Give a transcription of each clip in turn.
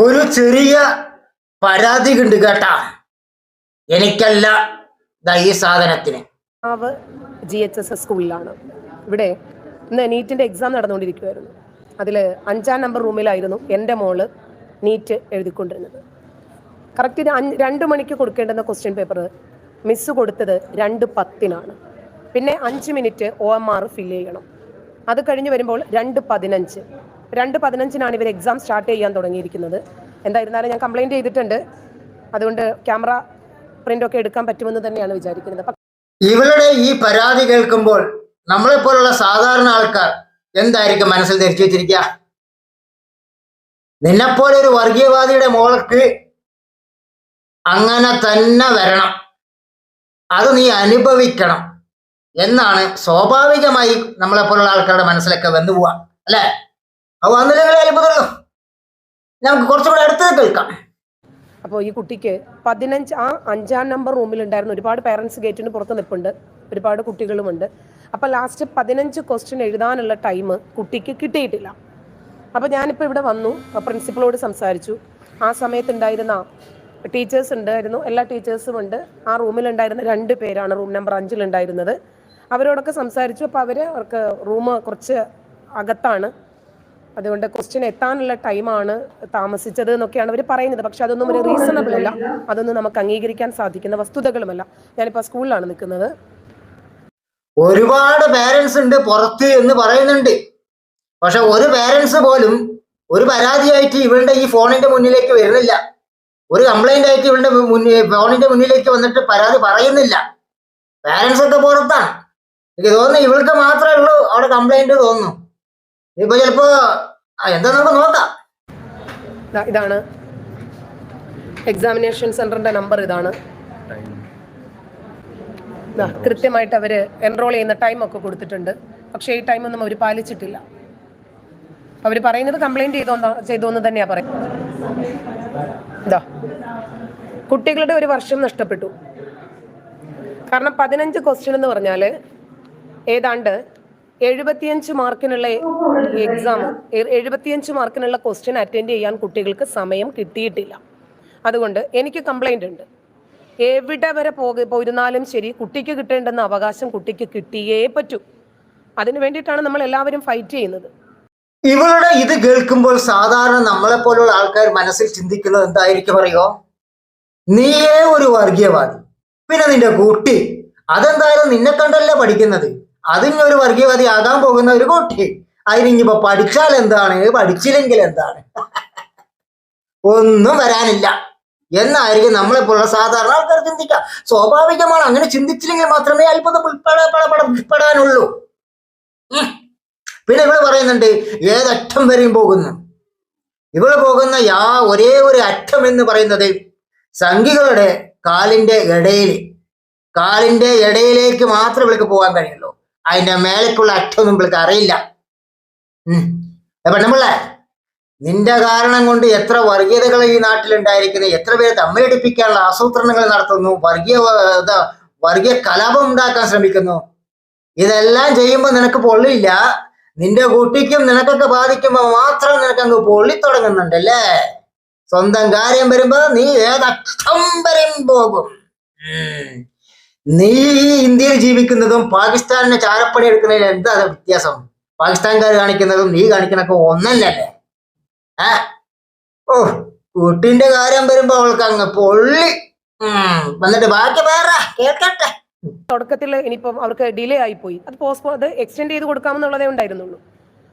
ഒരു ചെറിയ പരാതി ഉണ്ട് കേട്ടാ. എനിക്കല്ല ഈ സാധനത്തിന്. ജി എച്ച് എസ് എസ് സ്കൂളിലാണ്. ഇവിടെ ഇന്ന് നീറ്റിന്റെ എക്സാം നടന്നുകൊണ്ടിരിക്കുമായിരുന്നു അതിൽ അഞ്ചാം നമ്പർ റൂമിലായിരുന്നു എന്റെ മോൾ നീറ്റ് എഴുതിക്കൊണ്ടിരുന്നത്. കറക്റ്റ് രണ്ട് മണിക്ക് കൊടുക്കേണ്ടുന്ന ക്വസ്റ്റ്യൻ പേപ്പർ മിസ്സ് കൊടുത്തത് രണ്ട് പത്തിനാണ്. പിന്നെ അഞ്ച് minute O M R fill ചെയ്യണം. അത് കഴിഞ്ഞ് വരുമ്പോൾ രണ്ട് പതിനഞ്ച്. രണ്ട് പതിനഞ്ചിനാണ് ഇവർ എക്സാം സ്റ്റാർട്ട് ചെയ്യാൻ തുടങ്ങിയിരിക്കുന്നത്. എന്തായിരുന്നാലും ഞാൻ കംപ്ലയിന്റ് ചെയ്തിട്ടുണ്ട്. അതുകൊണ്ട് ക്യാമറ പ്രിന്റൊക്കെ എടുക്കാൻ പറ്റുമെന്ന് തന്നെയാണ് വിചാരിക്കുന്നത്. ഇവരുടെ ഈ പരാതി കേൾക്കുമ്പോൾ നമ്മളെ പോലുള്ള സാധാരണ ആൾക്കാർ എന്തായിരിക്കും മനസ്സിൽ ധരിച്ചു വെച്ചിരിക്കുക? നിന്നെപ്പോലെ ഒരു വർഗീയവാദിയുടെ മോൾക്ക് അങ്ങനെ തന്നെ വരണം. അത് നീ അനുഭവിക്കണം എന്നാണ് സ്വാഭാവികമായി നമ്മളെപ്പോലുള്ള ആൾക്കാരുടെ മനസ്സിലൊക്കെ വന്നു പോവാ അല്ലേ? അത് വന്നില്ലെങ്കിൽ അത്ഭുതം നമുക്ക് കുറച്ചുകൂടെ അടുത്ത് കേൾക്കാം അപ്പോൾ ഈ കുട്ടിക്ക് പതിനഞ്ച് ആ അഞ്ചാം നമ്പർ റൂമിൽ ഉണ്ടായിരുന്നു ഒരുപാട് പേരൻസ് ഗേറ്റിന് പുറത്ത് നിൽപ്പുണ്ട് ഒരുപാട് കുട്ടികളുമുണ്ട്. അപ്പോൾ ലാസ്റ്റ് പതിനഞ്ച് ക്വസ്റ്റ്യൻ എഴുതാനുള്ള ടൈം കുട്ടിക്ക് കിട്ടിയിട്ടില്ല. അപ്പോൾ ഞാനിപ്പോൾ ഇവിടെ വന്നു. പ്രിൻസിപ്പളോട് സംസാരിച്ചു. ആ സമയത്തുണ്ടായിരുന്ന ടീച്ചേഴ്സ് ഉണ്ടായിരുന്നു. എല്ലാ ടീച്ചേഴ്സും ഉണ്ട്. ആ റൂമിലുണ്ടായിരുന്ന രണ്ട് പേരാണ് റൂം നമ്പർ അഞ്ചിലുണ്ടായിരുന്നത്. അവരോടൊക്കെ സംസാരിച്ചു. അപ്പോൾ അവർ അവർക്ക് റൂം കുറച്ച് അകത്താണ്. അതുകൊണ്ട് ക്വസ്റ്റ്യൻ എത്താനുള്ള ടൈമാണ് താമസിച്ചത് എന്നൊക്കെയാണ് അവർ പറയുന്നത്. പക്ഷെ അതൊന്നും ഒരു റീസണബിൾ അല്ല. അതൊന്നും നമുക്ക് അംഗീകരിക്കാൻ സാധിക്കുന്ന വസ്തുതകളുമല്ല. ഞാനിപ്പോൾ സ്കൂളിലാണ് നിൽക്കുന്നത്. ഒരുപാട് പേരൻസ് ഉണ്ട് പുറത്ത് എന്ന് പറയുന്നുണ്ട്. പക്ഷെ ഒരു പേരൻസ് പോലും ഒരു പരാതിയായിട്ട് ഇവളുടെ ഈ ഫോണിന്റെ മുന്നിലേക്ക് വരുന്നില്ല. ഒരു കംപ്ലൈന്റ് ആയിട്ട് ഇവളുടെ മുന്നിൽ ഫോണിന്റെ മുന്നിലേക്ക് വന്നിട്ട് പരാതി പറയുന്നില്ല. പേരൻസ് ഒക്കെ പുറത്താണ്. എനിക്ക് തോന്നുന്നു ഇവൾക്ക് മാത്രമേ ഉള്ളൂ അവിടെ കംപ്ലൈന്റ് തോന്നുന്നു. ഇപ്പൊ ചിലപ്പോ എന്താ നോക്കാം. ഇതാണ്. എക്സാമിനേഷൻ സെന്ററിന്റെ നമ്പർ ഇതാണ്. കൃത്യമായിട്ട് അവർ എൻറോൾ ചെയ്യുന്ന ടൈം ഒക്കെ കൊടുത്തിട്ടുണ്ട്. പക്ഷേ ഈ ടൈമൊന്നും അവർ പാലിച്ചിട്ടില്ല. അവർ പറയുന്നത് കംപ്ലൈന്റ് ചെയ്തോ എന്ന് തന്നെയാണ് പറയുന്നത്. കുട്ടികളുടെ ഒരു വർഷം നഷ്ടപ്പെട്ടു. കാരണം പതിനഞ്ച് ക്വസ്റ്റ്യൻ എന്ന് പറഞ്ഞാൽ ഏതാണ്ട് എഴുപത്തിയഞ്ച് മാർക്കിനുള്ള എക്സാം എഴുപത്തിയഞ്ച് മാർക്കിനുള്ള ക്വസ്റ്റ്യൻ അറ്റൻഡ് ചെയ്യാൻ കുട്ടികൾക്ക് സമയം കിട്ടിയിട്ടില്ല. അതുകൊണ്ട് എനിക്ക് കംപ്ലൈന്റ് ഉണ്ട്. എവിടെ വരെ പോക പോയിരുന്നാലും ശരി കുട്ടിക്ക് കിട്ടേണ്ടുന്ന അവകാശം കുട്ടിക്ക് കിട്ടിയേ പറ്റൂ. അതിനു വേണ്ടിയിട്ടാണ് നമ്മൾ എല്ലാവരും ഫൈറ്റ് ചെയ്യുന്നത്. ഇവളുടെ ഇത് കേൾക്കുമ്പോൾ സാധാരണ നമ്മളെ പോലുള്ള ആൾക്കാർ മനസ്സിൽ ചിന്തിക്കുന്നത് എന്തായിരിക്കും അറിയോ? നീയേ ഒരു വർഗീയവാദി. പിന്നെ നിന്റെ കുട്ടി. അതെന്തായാലും നിന്നെ കണ്ടല്ലേ പഠിക്കുന്നത്. അതിന് ഒരു വർഗീയവാദി ആകാൻ പോകുന്ന ഒരു കുട്ടി. അതിനിപ്പോ പഠിച്ചാൽ എന്താണ്? പഠിച്ചില്ലെങ്കിൽ എന്താണ്? ഒന്നും വരാനില്ല. എന്നായിരിക്കും നമ്മളിപ്പോഴുള്ള സാധാരണ ആൾക്കാർ ചിന്തിക്കുക. സ്വാഭാവികമാണ്. അങ്ങനെ ചിന്തിച്ചില്ലെങ്കിൽ മാത്രമേ അത്ഭുതം ഉൾപ്പെടെ ഉൾപ്പെടാനുള്ളൂ. ഉം. പിന്നെ ഇവൾ പറയുന്നുണ്ട് ഏതറ്റം വരെയും പോകുന്നു. ഇവൾ പോകുന്ന യാ ഒരേ ഒരു അറ്റം എന്ന് പറയുന്നത് സംഘികളുടെ കാലിന്റെ ഇടയിൽ കാലിന്റെ ഇടയിലേക്ക് മാത്രം ഇവൾക്ക് പോകാൻ കഴിയുള്ളൂ. അതിന്റെ മേലേക്കുള്ള അറ്റം നമ്മൾക്ക് അറിയില്ല. നമ്മളെ നിന്റെ കാരണം കൊണ്ട് എത്ര വർഗീയതകൾ ഈ നാട്ടിലുണ്ടായിരിക്കുന്നത് എത്ര പേര് തമ്മിലടിപ്പിക്കാനുള്ള ആസൂത്രണങ്ങൾ നടത്തുന്നു വർഗീയ വർഗീയ കലാപം ഉണ്ടാക്കാൻ ശ്രമിക്കുന്നു. ഇതെല്ലാം ചെയ്യുമ്പോൾ നിനക്ക് പൊള്ളില്ല നിന്റെ കുട്ടിക്കും നിനക്കൊക്കെ ബാധിക്കുമ്പോ മാത്രം നിനക്കങ്ങ് പൊള്ളി തുടങ്ങുന്നുണ്ടല്ലേ സ്വന്തം കാര്യം വരുമ്പോ നീ ഏതക്ഷം വരെയും പോകും. നീ ഇന്ത്യയിൽ ജീവിക്കുന്നതും പാകിസ്ഥാനിനെ ചാരപ്പണി എടുക്കുന്നതിൽ എന്താ വ്യത്യാസം? പാകിസ്ഥാൻകാർ കാണിക്കുന്നതും നീ കാണിക്കണൊക്കെ ഒന്നല്ലേ? ഏ? ഓ കുട്ടിന്റെ കാര്യം വരുമ്പോ അവൾക്ക് അങ്ങ് പൊള്ളി വന്നിട്ട് ബാക്കി വേറെ കേൾക്കട്ടെ. തുടക്കത്തിൽ ഇനിയിപ്പം അവർക്ക് ഡിലേ ആയി പോയി അത് പോസ്റ്റ്പോ അത് എക്സ്റ്റെൻഡ് ചെയ്ത് കൊടുക്കാമെന്നുള്ളതേ ഉണ്ടായിരുന്നുള്ളൂ.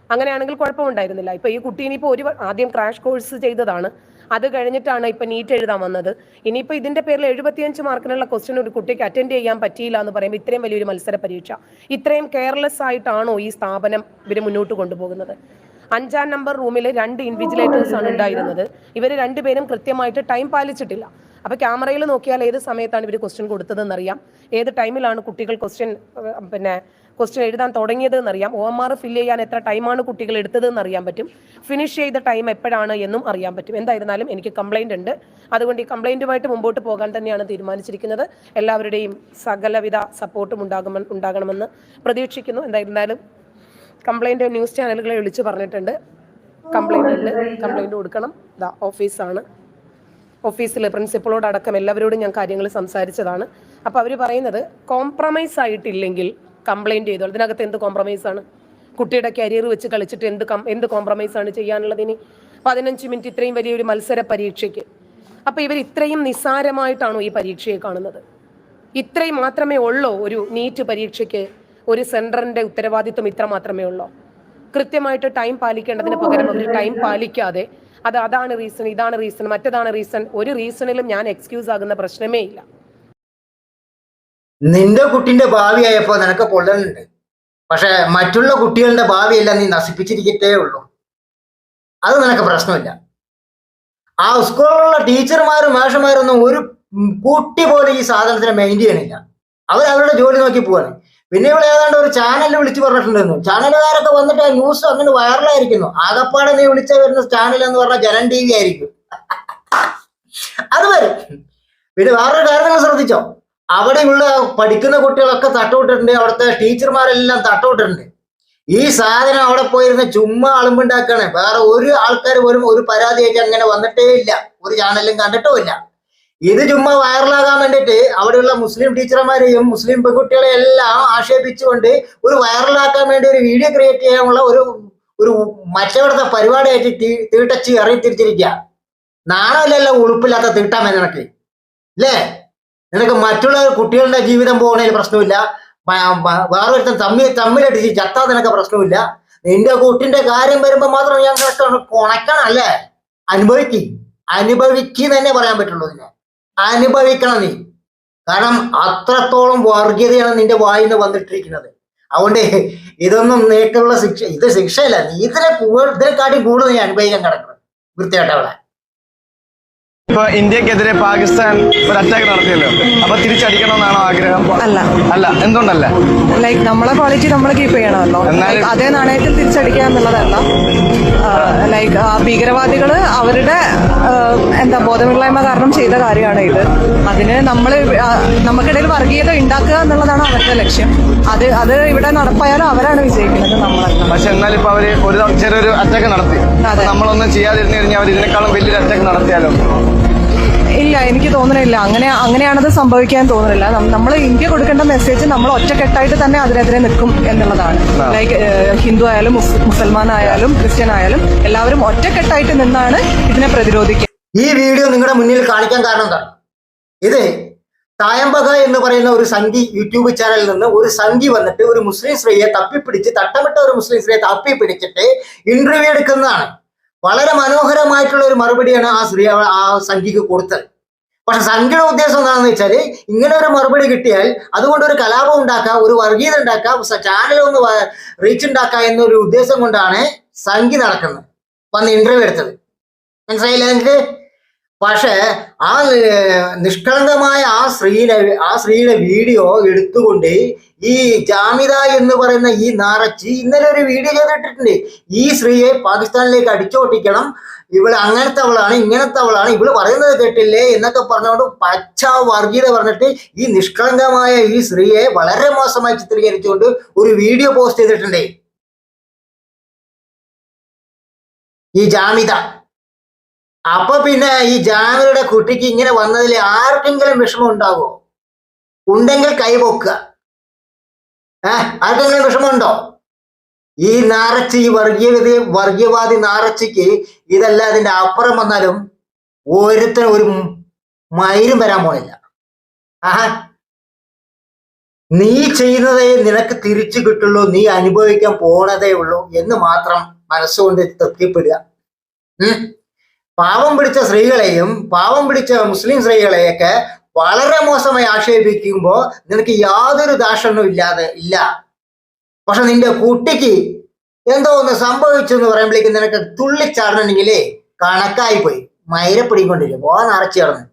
അങ്ങനെയാണെങ്കിൽ കുഴപ്പമുണ്ടായിരുന്നില്ല. ഇപ്പൊ ഈ കുട്ടി ഇനിയിപ്പോ ഒരു ആദ്യം ക്രാഷ് കോഴ്സ് ചെയ്തതാണ്. അത് കഴിഞ്ഞിട്ടാണ് ഇപ്പം നീറ്റ് എഴുതാൻ വന്നത്. ഇനിയിപ്പോൾ ഇതിന്റെ പേരിൽ എഴുപത്തിയഞ്ച് മാർക്കിനുള്ള ക്വസ്റ്റ്യൻ ഒരു കുട്ടിക്ക് അറ്റൻഡ് ചെയ്യാൻ പറ്റിയില്ല എന്ന് പറയുമ്പോൾ ഇത്രയും വലിയൊരു മത്സര പരീക്ഷ. ഇത്രയും കെയർലെസ് ആയിട്ടാണോ ഈ സ്ഥാപനം ഇവർ മുന്നോട്ട് കൊണ്ടുപോകുന്നത്? അഞ്ചാം നമ്പർ റൂമിൽ രണ്ട് ഇൻവിജിലേറ്റേഴ്സ് ആണ് ഉണ്ടായിരുന്നത്. ഇവർ രണ്ടുപേരും കൃത്യമായിട്ട് ടൈം പാലിച്ചിട്ടില്ല. അപ്പോൾ ക്യാമറയിൽ നോക്കിയാൽ ഏത് സമയത്താണ് ഇവർ ക്വസ്റ്റ്യൻ കൊടുത്തതെന്ന് അറിയാം ഏത് ടൈമിലാണ് കുട്ടികൾ ക്വസ്റ്റ്യൻ പിന്നെ ക്വസ്റ്റ്യൻ എഴുതാൻ തുടങ്ങിയത് എന്നറിയാം ഒ എം ആർ ഫില്ല് ചെയ്യാൻ എത്ര ടൈമാണ് കുട്ടികൾ എടുത്തതെന്ന് അറിയാൻ പറ്റും. ഫിനിഷ് ചെയ്ത ടൈം എപ്പോഴാണ് എന്നും അറിയാൻ പറ്റും. എന്തായിരുന്നാലും എനിക്ക് കംപ്ലൈന്റ് ഉണ്ട്. അതുകൊണ്ട് ഈ കംപ്ലൈന്റുമായിട്ട് മുമ്പോട്ട് പോകാൻ തന്നെയാണ് തീരുമാനിച്ചിരിക്കുന്നത്. എല്ലാവരുടെയും സകലവിധ സപ്പോർട്ടും ഉണ്ടാകുമെന്ന് ഉണ്ടാകണമെന്ന് പ്രതീക്ഷിക്കുന്നു. എന്തായിരുന്നാലും കംപ്ലൈന്റ് ന്യൂസ് ചാനലുകളെ വിളിച്ചു പറഞ്ഞിട്ടുണ്ട്. കംപ്ലൈന്റ് ഉണ്ട്. കംപ്ലൈന്റ് കൊടുക്കണം. ഇതാ ഓഫീസാണ് ഓഫീസിൽ പ്രിൻസിപ്പളോടടക്കം എല്ലാവരോടും ഞാൻ കാര്യങ്ങൾ സംസാരിച്ചതാണ്. അപ്പോൾ അവർ പറയുന്നത് കോംപ്രമൈസ് ആയിട്ടില്ലെങ്കിൽ കംപ്ലൈന്റ് ചെയ്തു? അതിനകത്ത് എന്ത് കോംപ്രമൈസ് ആണ്? കുട്ടിയുടെ കരിയർ വെച്ച് കളിച്ചിട്ട് എന്ത് കം എന്ത് കോംപ്രമൈസ് ആണ് ചെയ്യാനുള്ളതിന് പതിനഞ്ച് മിനിറ്റ് ഇത്രയും വലിയൊരു മത്സര പരീക്ഷയ്ക്ക്. അപ്പോൾ ഇവർ ഇത്രയും നിസ്സാരമായിട്ടാണോ ഈ പരീക്ഷയെ കാണുന്നത്? ഇത്രയും മാത്രമേ ഉള്ളൂ ഒരു നീറ്റ് പരീക്ഷയ്ക്ക്? ഒരു സെന്ററിന്റെ ഉത്തരവാദിത്വം ഇത്ര മാത്രമേ ഉള്ളൂ? കൃത്യമായിട്ട് ടൈം പാലിക്കേണ്ടതിന് പകരം അവർ ടൈം പാലിക്കാതെ അത് അതാണ് റീസൺ ഇതാണ് റീസൺ മറ്റതാണ് റീസൺ ഒരു റീസണിലും ഞാൻ എക്സ്ക്യൂസ് ആകുന്ന പ്രശ്നമേ ഇല്ല. നിന്റെ കുട്ടിന്റെ ഭാവി ആയപ്പോൾ നിനക്ക് പൊള്ളലുണ്ട് പക്ഷെ മറ്റുള്ള കുട്ടികളുടെ ഭാവിയെല്ലാം നീ നശിപ്പിച്ചിരിക്കത്തേ ഉള്ളൂ. അത് നിനക്ക് പ്രശ്നമില്ല. ആ സ്കൂളിലുള്ള ടീച്ചർമാരും മാഷന്മാരൊന്നും ഒരു കുട്ടി പോലും ഈ സാധനത്തിന് മെയിൻ ചെയ്യണില്ല. അവർ അവരുടെ ജോലി നോക്കി പോവാണ്. പിന്നെ ഇവിടെ ഏതാണ്ട് ഒരു ചാനലിൽ വിളിച്ചു പറഞ്ഞിട്ടുണ്ടായിരുന്നു. ചാനലുകാരൊക്കെ വന്നിട്ട് ആ ന്യൂസ് അങ്ങനെ വൈറലായിരിക്കുന്നു ആകപ്പാടെ നീ വിളിച്ച വരുന്ന ചാനൽ എന്ന് പറഞ്ഞാൽ ജനൻ ടി വി ആയിരിക്കും. അത് വരും. പിന്നെ വേറൊരു കാര്യങ്ങൾ ശ്രദ്ധിച്ചോ? അവിടെയുള്ള പഠിക്കുന്ന കുട്ടികളൊക്കെ തട്ടുവിട്ടിട്ടുണ്ട്. അവിടുത്തെ ടീച്ചർമാരെല്ലാം തട്ടുവിട്ടിട്ടുണ്ട്. ഈ സാധനം അവിടെ പോയിരുന്ന ചുമ്മാ അളുമ്പുണ്ടാക്കാണ്. വേറെ ഒരു ആൾക്കാർ പോലും ഒരു പരാതി ആയിട്ട് അങ്ങനെ വന്നിട്ടേ ഇല്ല. ഒരു ചാനലും കണ്ടിട്ടും ഇല്ല. ഇത് ചുമ്മാ വൈറലാകാൻ വേണ്ടിയിട്ട് അവിടെയുള്ള മുസ്ലിം ടീച്ചർമാരെയും മുസ്ലിം പെൺകുട്ടികളെ എല്ലാം ആക്ഷേപിച്ചുകൊണ്ട് ഒരു വൈറലാക്കാൻ വേണ്ടി ഒരു വീഡിയോ ക്രിയേറ്റ് ചെയ്യാനുള്ള ഒരു ഒരു മറ്റവിടുത്തെ പരിപാടിയായിട്ട് തീട്ടച്ച് ഇറങ്ങി തിരിച്ചിരിക്കുക നാണമില്ലല്ലോ ഉളുപ്പില്ലാത്ത തീട്ടാമേ നിനക്ക്. അല്ലേ നിനക്ക് മറ്റുള്ള കുട്ടികളുടെ ജീവിതം പോകണതിൽ പ്രശ്നമില്ല. വേറൊരുത്തൻ തമ്മിൽ തമ്മിലടിച്ച് ചത്താ നിനക്ക് പ്രശ്നമില്ല. നിന്റെ കുട്ടിന്റെ കാര്യം വരുമ്പോ മാത്രം ഞാൻ കൊണക്കണം അല്ലേ അനുഭവിക്കി. അനുഭവിക്ക് തന്നെ പറയാൻ പറ്റുള്ളൂ ഇതിനെ. അനുഭവിക്കണം നീ. കാരണം അത്രത്തോളം വർഗീയതയാണ് നിന്റെ വായിൽ നിന്ന് വന്നിട്ടിരിക്കുന്നത്. അതുകൊണ്ട് ഇതൊന്നും നേക്കുള്ള ശിക്ഷ ഇത് ശിക്ഷയല്ല. നീ ഇതിനെ കൂടുതൽ ഇതിനെക്കാട്ടി കൂടുതൽ നീ അനുഭവിക്കാൻ കിടക്കണം. വൃത്തിയായിട്ടവളെ ഇപ്പൊ ഇന്ത്യക്കെതിരെ പാകിസ്ഥാൻ ഒരു അറ്റാക്ക് നടത്തിയല്ലോ. അപ്പൊ തിരിച്ചടിക്കണമെന്നാണോ ആഗ്രഹം? അല്ല. അല്ല. എന്തുകൊണ്ടല്ല? ലൈക്ക് നമ്മളെ ക്വാളിറ്റി നമ്മൾ കീപ്പ് ചെയ്യണമല്ലോ. അതേ നാണയത്തിൽ തിരിച്ചടിക്കുക എന്നുള്ളതല്ല. ലൈക്ക് ഭീകരവാദികൾ അവരുടെ എന്താ ബോധമില്ലായ്മ കാരണം ചെയ്ത കാര്യമാണ് ഇത്. അതിന് നമ്മൾ നമുക്കിടയിൽ വർഗീയത ഉണ്ടാക്കുക എന്നുള്ളതാണ് അവരുടെ ലക്ഷ്യം. അത് അത് ഇവിടെ നടപ്പായാലും അവരാണ് വിജയിക്കുന്നത് നമ്മളല്ല പക്ഷെ എന്നാൽ ഇപ്പൊ അവർ ഒരു ചെറിയൊരു അറ്റാക്ക് നടത്തി. നമ്മളൊന്നും ചെയ്യാതിരുന്നു കഴിഞ്ഞാൽ അവർ ഇതിനേക്കാളും വലിയൊരു അറ്റാക്ക് നടത്തിയാലോ? ഇല്ല എനിക്ക് തോന്നുന്നില്ല അങ്ങനെ അങ്ങനെയാണത് സംഭവിക്കാൻ തോന്നുന്നില്ല നമ്മൾ ഇന്ത്യ കൊടുക്കേണ്ട മെസ്സേജ് നമ്മൾ ഒറ്റക്കെട്ടായിട്ട് തന്നെ അതിനെതിരെ നിൽക്കും എന്നുള്ളതാണ്. ലൈക്ക് ഹിന്ദു ആയാലും മുസൽമാൻ ആയാലും ക്രിസ്ത്യൻ ആയാലും എല്ലാവരും ഒറ്റക്കെട്ടായിട്ട് നിന്നാണ് ഇതിനെ പ്രതിരോധിക്കുക ഈ വീഡിയോ നിങ്ങളുടെ മുന്നിൽ കാണിക്കാൻ കാരണം എന്താണ് ഇത് തായമ്പക എന്ന് പറയുന്ന ഒരു സംഘി യൂട്യൂബ് ചാനലിൽ നിന്ന് ഒരു സംഘി വന്നിട്ട് ഒരു മുസ്ലിം സ്ത്രീയെ തപ്പിപ്പിടിച്ച് തട്ടമിട്ട ഒരു മുസ്ലിം സ്ത്രീയെ തപ്പിപ്പിടിച്ചിട്ട് ഇന്റർവ്യൂ എടുക്കുന്നതാണ്. വളരെ മനോഹരമായിട്ടുള്ള ഒരു മറുപടിയാണ് ആ സ്ത്രീ ആ- സംഖ്യക്ക് കൊടുത്തത്. പക്ഷെ സംഖ്യയുടെ ഉദ്ദേശം എന്താണെന്ന് വെച്ചാൽ ഇങ്ങനെ ഒരു മറുപടി കിട്ടിയാൽ അതുകൊണ്ട് ഒരു കലാപം ഉണ്ടാക്കുക ഒരു വർഗീയത ഉണ്ടാക്കുക ഒന്ന് റീച്ച് ഉണ്ടാക്കുക എന്നൊരു ഉദ്ദേശം കൊണ്ടാണ് സംഖ്യ നടക്കുന്നത്. വന്ന് ഇന്റർവ്യൂ എടുത്തത്. മനസ്സിലായില്ല നിങ്ങൾക്ക്? പക്ഷേ ആ നിഷ്കളങ്കമായ ആ സ്ത്രീയുടെ ആ സ്ത്രീയുടെ വീഡിയോ എടുത്തുകൊണ്ട് ഈ ജാമിത എന്ന് പറയുന്ന ഈ നാറച്ചി ഇന്നലെ ഒരു വീഡിയോ ചെയ്തിട്ടിട്ടുണ്ട്. ഈ സ്ത്രീയെ പാകിസ്ഥാനിലേക്ക് അടിച്ചോട്ടിക്കണം. ഇവൾ അങ്ങനത്തെ അവളാണ് ഇങ്ങനത്തെ അവളാണ് ഇവൾ പറയുന്നത് കേട്ടില്ലേ എന്നൊക്കെ പറഞ്ഞുകൊണ്ട് പച്ച വർഗീയത പറഞ്ഞിട്ട് ഈ നിഷ്കളങ്കമായ ഈ സ്ത്രീയെ വളരെ മോശമായി ചിത്രീകരിച്ചുകൊണ്ട് ഒരു വീഡിയോ പോസ്റ്റ് ചെയ്തിട്ടുണ്ട്. ഈ ജാമിത. അപ്പൊ പിന്നെ ഈ ജാമിയുടെ കുട്ടിക്ക് ഇങ്ങനെ വന്നതിൽ ആർക്കെങ്കിലും വിഷമം ഉണ്ടാകുമോ ഉണ്ടെങ്കിൽ കൈപൊക്കുക ഏഹ് ആർക്കെങ്കിലും വിഷമമുണ്ടോ? ഈ നാറച്ച് ഈ വർഗീയത വർഗീയവാദി നാറച്ചിക്ക് ഇതല്ല അതിന്റെ അപ്പുറം വന്നാലും ഓരോരുത്തരും ഒരു മയിലും വരാൻ പോണില്ല. ആഹാ. നീ ചെയ്യുന്നതേ നിനക്ക് തിരിച്ചു കിട്ടുള്ളൂ. നീ അനുഭവിക്കാൻ പോണതേ ഉള്ളൂ എന്ന് മാത്രം മനസ്സുകൊണ്ട് തൃപ്തിപ്പെടുക. ഉം? പാവം പിടിച്ച സ്ത്രീകളെയും പാവം പിടിച്ച മുസ്ലിം സ്ത്രീകളെയൊക്കെ വളരെ മോശമായി ആക്ഷേപിക്കുമ്പോൾ നിനക്ക് യാതൊരു ദാക്ഷണ്യവും ഇല്ലാതെ ഇല്ല. പക്ഷെ നിന്റെ കുട്ടിക്ക് എന്തോ ഒന്ന് സംഭവിച്ചു എന്ന് പറയുമ്പോഴേക്കും നിനക്ക് തുള്ളിച്ചാടണമെങ്കിലേ കണക്കായി പോയി. മൈരപ്പിടിക്കൊണ്ടിരിക്കും. ഓ നിറച്ചു കിടന്ന്